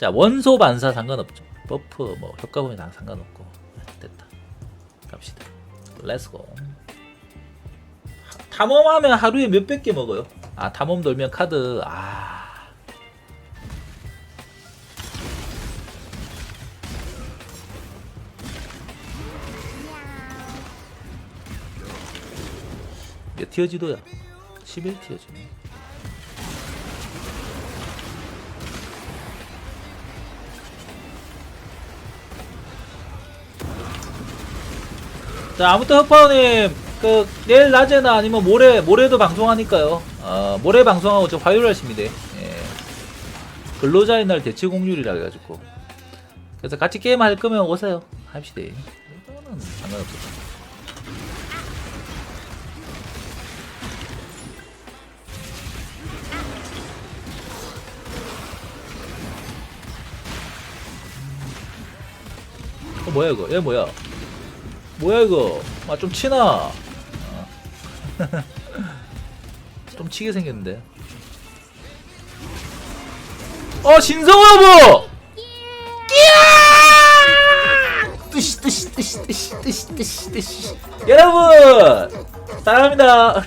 자 원소 반사 상관없죠. 버프 뭐 효과 보면 다 상관없고 네, 됐다. 갑시다. 렛츠고. 탐험하면 하루에 몇백 개 먹어요. 아 탐험 돌면 카드 아. 몇 티어 지도야? 11티어 지네. 자, 아무튼 흑파원님, 그, 내일 낮에나 아니면 모레, 모레도 방송하니까요. 어, 모레 방송하고 저 화요일 하십니다. 예. 근로자의 날 대체 공휴일이라 해가지고. 그래서 같이 게임 할 거면 오세요. 합시다. 이거는 상관없어. 어, 뭐야, 이거? 얘 뭐야? 뭐야, 이거? 아, 좀 치나? 어. 좀 치게 생겼는데. 어, 신성화보! 끼야! 뜨시, 뜨시, 뜨시, 뜨시, 뜨시, 뜨시, 뜨시. 여러분! 사랑합니다.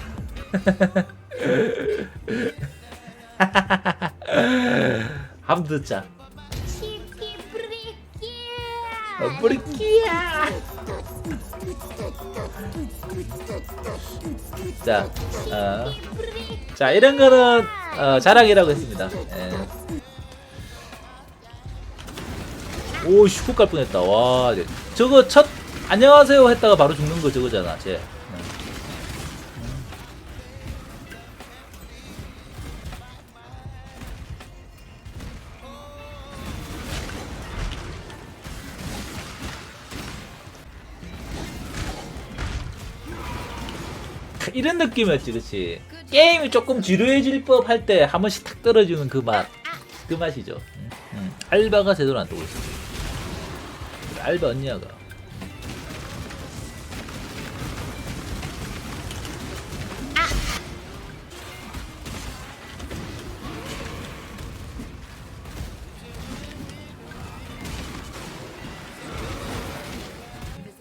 한번 듣자. 어, 뿌리끼야. 자, 어, 자 이런 거는 어, 자랑이라고 했습니다. 예. 오, 슈퍼 깔 뻔했다. 와, 네. 저거 첫 안녕하세요 했다가 바로 죽는 거 저거잖아, 쟤. 이런 느낌이었지, 그치? 게임이 조금 지루해질 법 할 때 한 번씩 탁 떨어지는 그 맛. 그 맛이죠. 음, 음. 알바가 제대로 안 뜨고 있어. 알바 언니야가.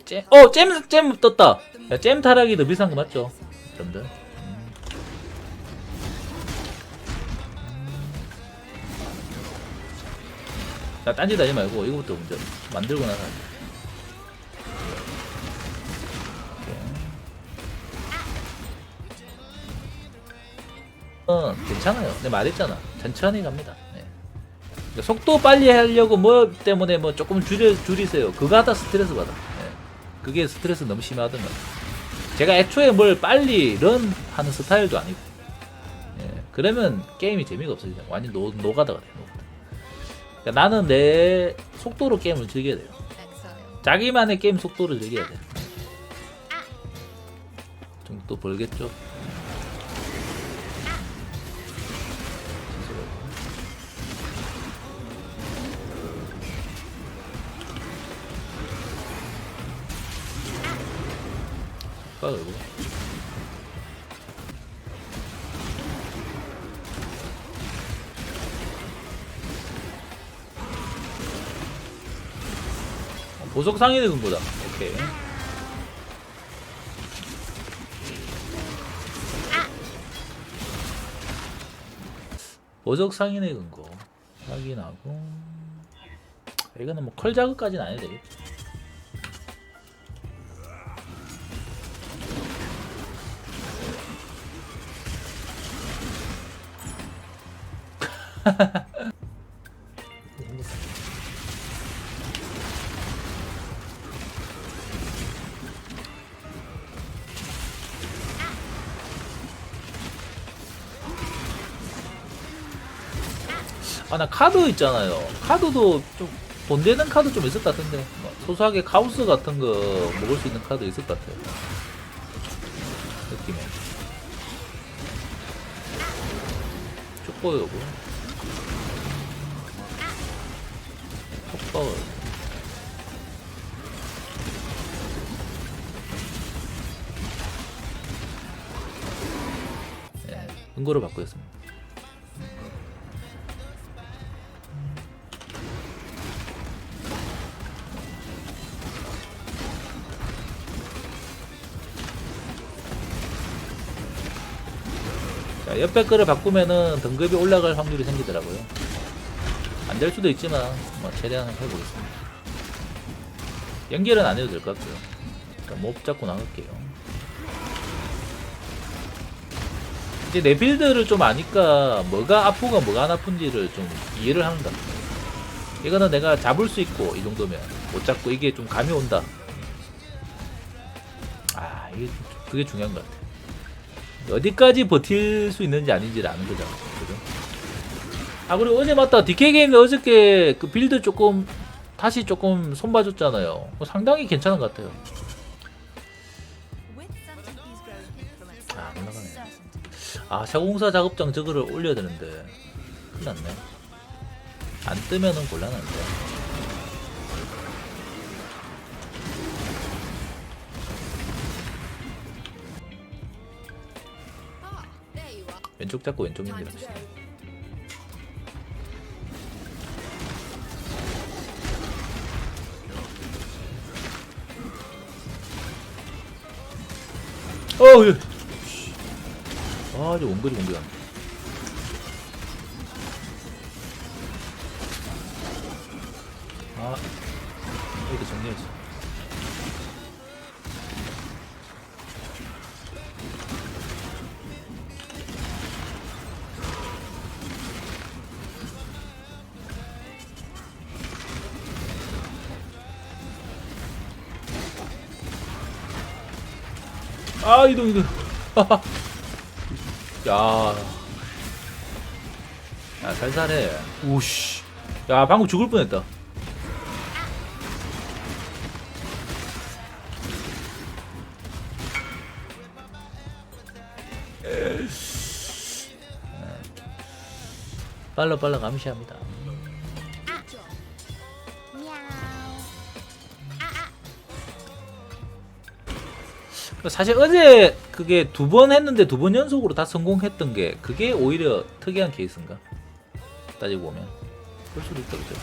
잼, 어, 잼, 잼 떴다. 야, 잼 타락이 더 비싼 거 맞죠? 자, 딴짓 하지 말고 이거부터 먼저 만들고 나서. 어, 괜찮아요. 내가 말했잖아. 천천히 갑니다. 네. 그러니까 속도 빨리 하려고 뭐 때문에 뭐 조금 줄여, 줄이세요. 그거 하다 스트레스 받아. 네. 그게 스트레스 너무 심하던가. 제가 애초에 뭘 빨리 런 하는 스타일도 아니고. 예, 그러면 게임이 재미가 없어요. 완전 노, 노가다가 돼. 노가다. 그러니까 나는 내 속도로 게임을 즐겨야 돼요. 자기만의 게임 속도를 즐겨야 돼. 좀 또 벌겠죠. 봐 이거. 보석 상인의 근거다. 오케이. 보석 상인의 근거 확인하고 이거는 뭐 컬 자극까지는 안 해도 되겠지. 아 나 카드 있잖아요. 카드도 좀 돈 되는 카드 좀 있을 것 같은데 뭐 소소하게 카우스 같은 거 먹을 수 있는 카드 있을 것 같아요. 느낌에. 축보여고. 속바울. 예, 받고 있습니다. 자, 옆에 거를 바꾸면은 등급이 올라갈 확률이 생기더라고요. 안 될 수도 있지만 뭐 최대한 해보겠습니다. 연결은 안 해도 될 것 같고요. 일단 몹 잡고 나갈게요. 이제 내 빌드를 좀 아니까 뭐가 아프고 뭐가 안 아픈지를 좀 이해를 하는 것 같아요. 이거는 내가 잡을 수 있고 이 정도면 못 잡고 이게 좀 감이 온다. 아 이게 좀- 그게 중요한 것 같아. 어디까지 버틸 수 있는지 아닌지를 아는 거잖아. 그죠? 아 그리고 어제 맞다 DK 게임 어저께 그 빌드 조금 다시 조금 손봐줬잖아요. 뭐 상당히 괜찮은 것 같아요. 아, 올라가네. 아 자공사 작업장 저거를 올려야 되는데 큰일 났네. 안 뜨면은 곤란한데. 왼쪽 잡고 왼쪽 연결합시다. 어우, 예. 아, 저 원거리 공격. 아, 이동, 이동. 야. 야, 살살해. 우씨. 야, 방금 죽을 뻔했다. 빨라 빨라 감시합니다. 사실 어제 그게 두 번 했는데 두 번 연속으로 다 성공했던 게 그게 오히려 특이한 케이스인가? 따지고 보면 그럴 수도 있다 그죠?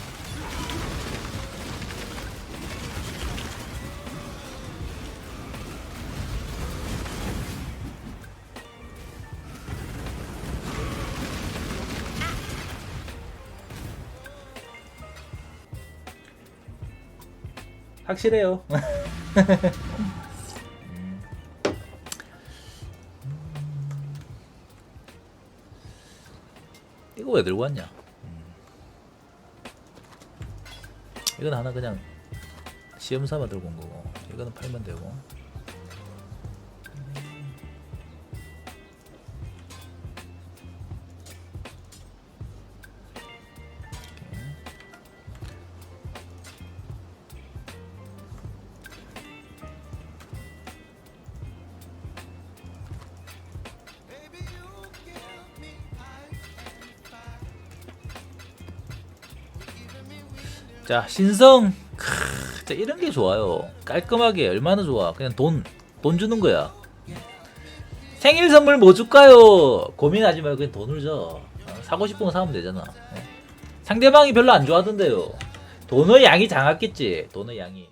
확실해요. 이거 왜 들고 왔냐? 음. 이건 하나 그냥 시험 삼아 들고 온 거고 이거는 팔면 되고 자 신성. 크, 진짜 이런 게 좋아요. 깔끔하게 얼마나 좋아. 그냥 돈 돈 주는 거야. 생일 선물 뭐 줄까요? 고민하지 말고 그냥 돈을 줘. 어, 사고 싶은 거 사면 되잖아. 어. 상대방이 별로 안 좋아하던데요. 돈의 양이 장았겠지. 돈의 양이